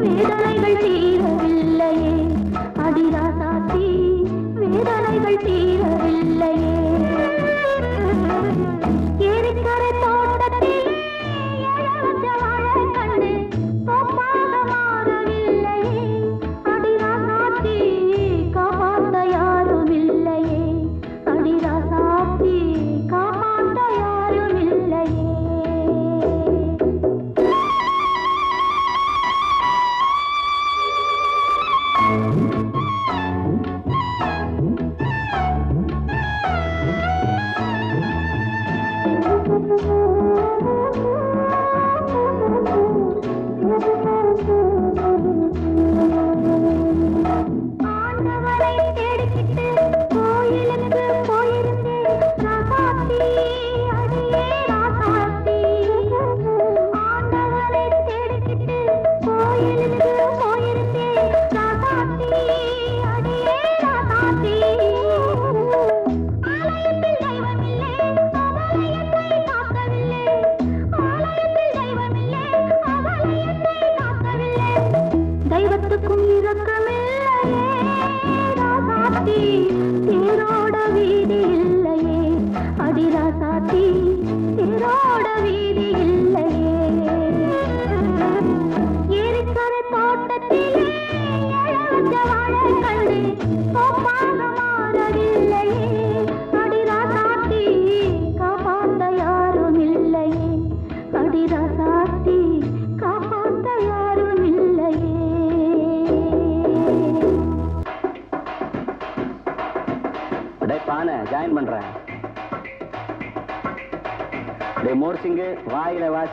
வேதனைகள் தீரவில்லையே. அதிராசாத்தி வேதனைகள் தீரவில்லை.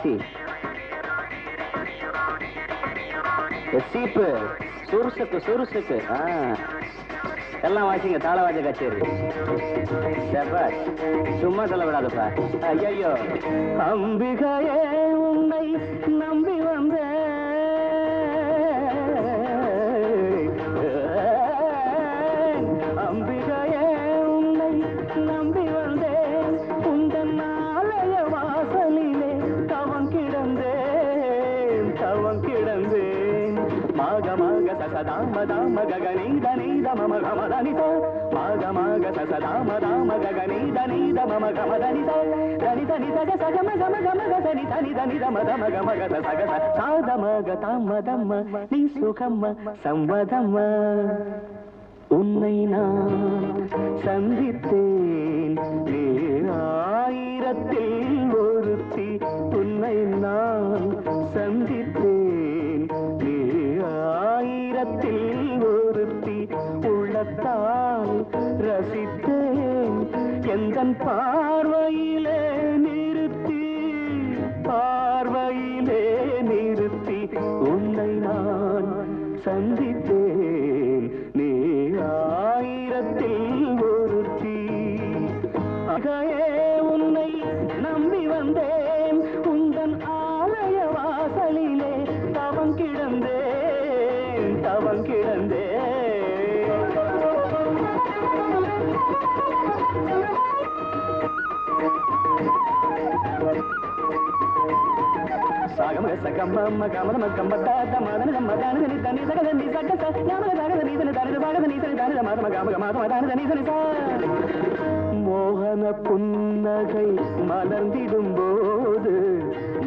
வாயில வாசி ஏ, சீப்பு சுருசுக்கு. சுருசுக்கு எல்லாம் வாசிங்க தாளவாஜ கச்சேரி. செவ்வாய். சும்மா சொல்ல ஐயோ அம்பிகையே உன்னை நம்பி தவம் கிடந்தேன் மாக மாக சசதாம தாம ககனீத நீத மம கமதனித மாக மாக சசதாம தாம ககனீத நீத மம கமதனித தனி தனி சக சகம கம கம கசனி தனி தனி தம தம கம கத சக ச சாதமக தாம தம்ம நீ சுகம்ம சம்மதம்ம உன்னை நான் சந்தித்தேன் உள்ளத்தில் ஒருத்தி. அகையே உன்னை நம்பி வந்தேன். உந்தன் ஆலய வாசலிலே தவம் கிடந்தேன். தவம் கிடந்தேன். சாகம சகம கமன கம்பத்தாத்த மதன மதான தனி சகதன் சட்ட ச மோகன புன்னகை மலர்ந்திடும் போது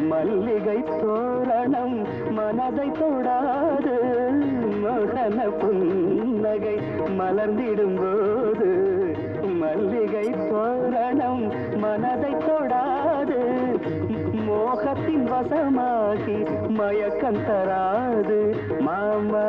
மல்லிகை தோரணம் மனதை தொடாது. மோகன புன்னகை மலர்ந்திடும் போது மல்லிகை தோரணம் மனதை தொடாது. மோகத்தின் வசமாகி மயக்கம் தராது மாமா.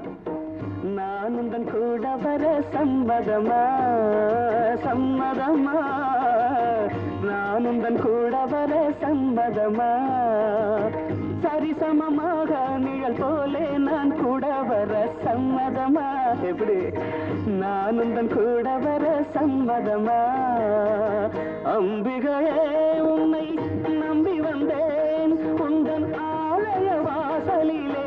நானும் தன் கூட வர சம்மதமா? சம்மதமா? நானும் தன் கூட வர சம்மதமா சரிசமமாக நிழல் போலே நான் கூட வர சம்மதமா? எப்படி? நானும் தன் கூட வர சம்மதமா? அம்பிகையே உன்னை நம்பி வந்தேன். உந்தன் ஆலய வாசலிலே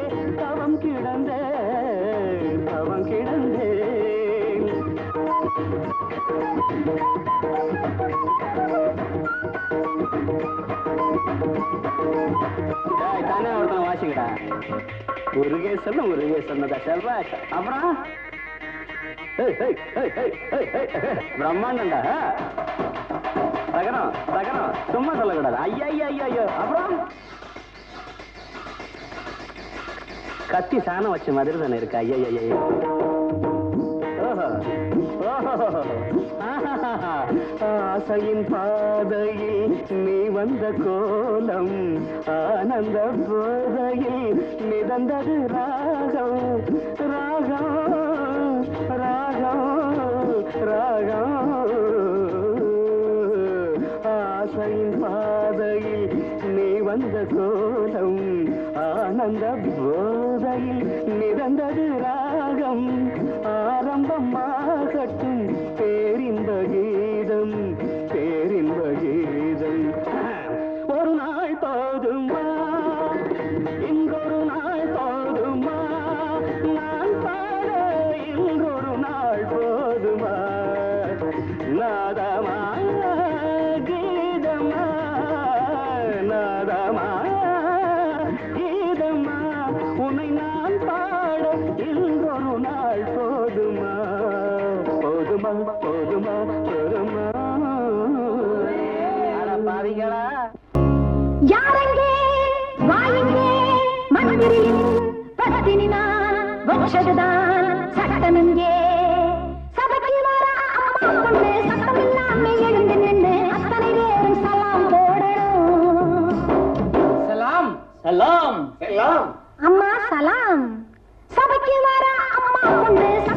தானே ஒருத்தன் வாசிக்கடா முருகேசன் முருகேசன் தான் செல்வா. அப்புறம்? பிரம்மாண்டா ஏய், ஏய், ஏய், சும்மா சொல்லக்கூடாது ஐயா ஐயா ஐயா ஐயோ அப்புறம்? கத்தி சாணம் வச்ச மாதிரி தானே இருக்கு. ஐயா ஐயா ஐயா ஆசையின் பாதையில் நீ வந்த கோலம் ஆனந்த போதையில் மிதந்தது ராகம் ராகம் ராகம் ராகம். ஆசையின் பாதையில் நீ வந்த கோலம் ஆனந்த போதையில் மிதந்தது ராகம் ஆரம்பமாகட்டும். இன்றொரு நாள் போதுமா? போதுமா போதுமா போதுமா? பாவிகளா. யாரெங்கே வாயெங்கே மந்திரியின் பத்தினி நான் வச்சதுதான் சட்டம் இங்கே சபைக்கு வர அம்மா பொண்ணு சத்தம் இல்லாம எழுந்து நின்று அத்தனை பேரும் சலாம் போடணும். சலாம். சலாம். சலாம். அம்மா சலாம். சபைக்கு அம்மா பொண்ணு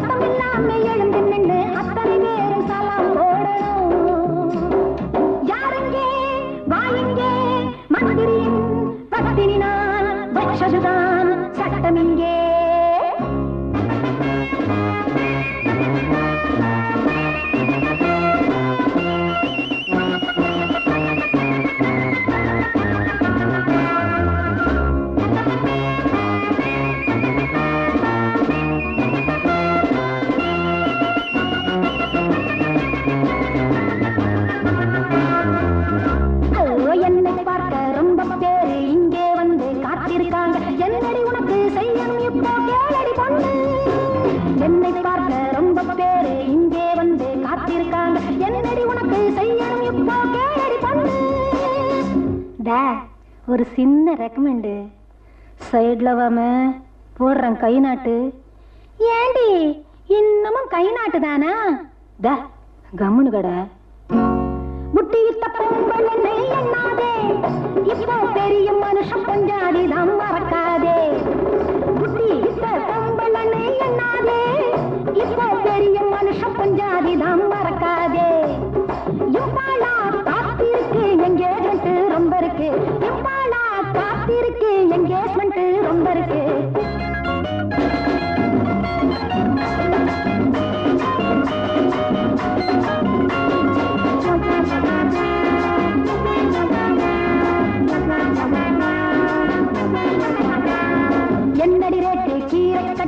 உன்னை பார்க்க ரொம்ப பேரு இங்கே வந்து காத்திருக்காங்க. என்னடி உனக்கு செய்யணும் இப்போ கேடி பண்ணு. டா ஒரு சின்ன ரெக்கமெண்டு சைடுல வாம போடுறேன் கை நாட்டு. ஏண்டி இன்னமும் கை நாட்டு தானா? டா கம்முனு கடை. முட்டி வித்த பொம்பளை நெய் எண்ணாதே. இப்போ பெரிய மனுஷன் பஞ்சாதி தான் மறக்காதே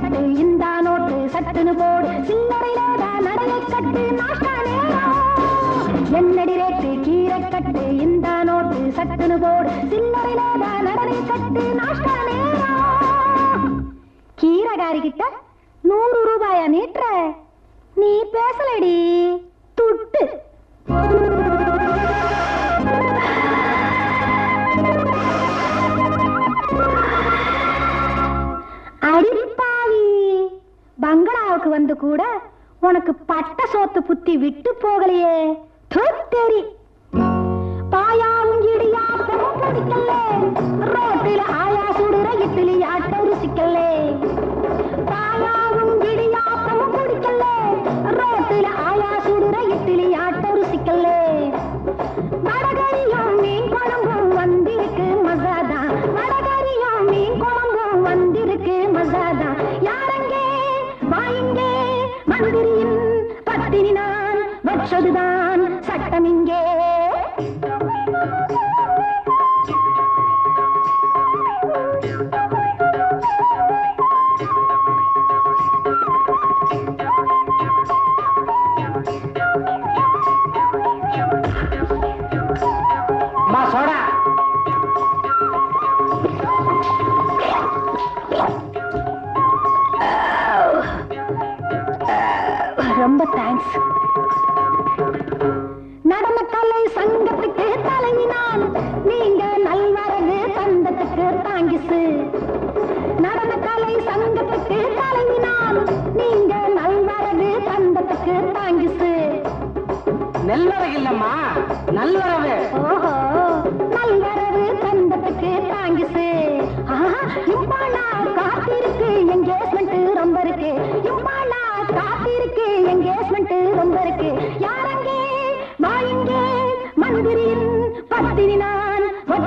கட்டு இந்த நோட்டு சட்டுன்னு போடு. சில்லறையில நடையை கட்டு நாஷ்டா என்னடி ரேட்டு கீரை கட்டு இந்த நோட்டு சட்டுன்னு போடு. சில்லறையில நடையை கட்டு நாஷ்டா நேரம் கீரைகாரி கிட்ட நூறு ரூபாயா நீட்டுற. நீ பேசலடி. கூட உனக்கு பட்ட சோத்து புத்தி விட்டு போகலையே. தொத்தெரி பாயாவும் இடியாவும் ரோட்டில் ஆயா சுடுற இட்லி ஆட்டம் ருசிக்கல்லே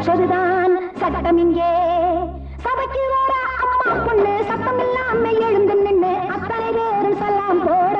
சொல்லுதான் சட்டம் இங்கே. சபைக்கு வர அம்மா பொண்ணு சத்தம் இல்லாம எழுந்து நின்று அத்தனை பேரும் சலாம் போட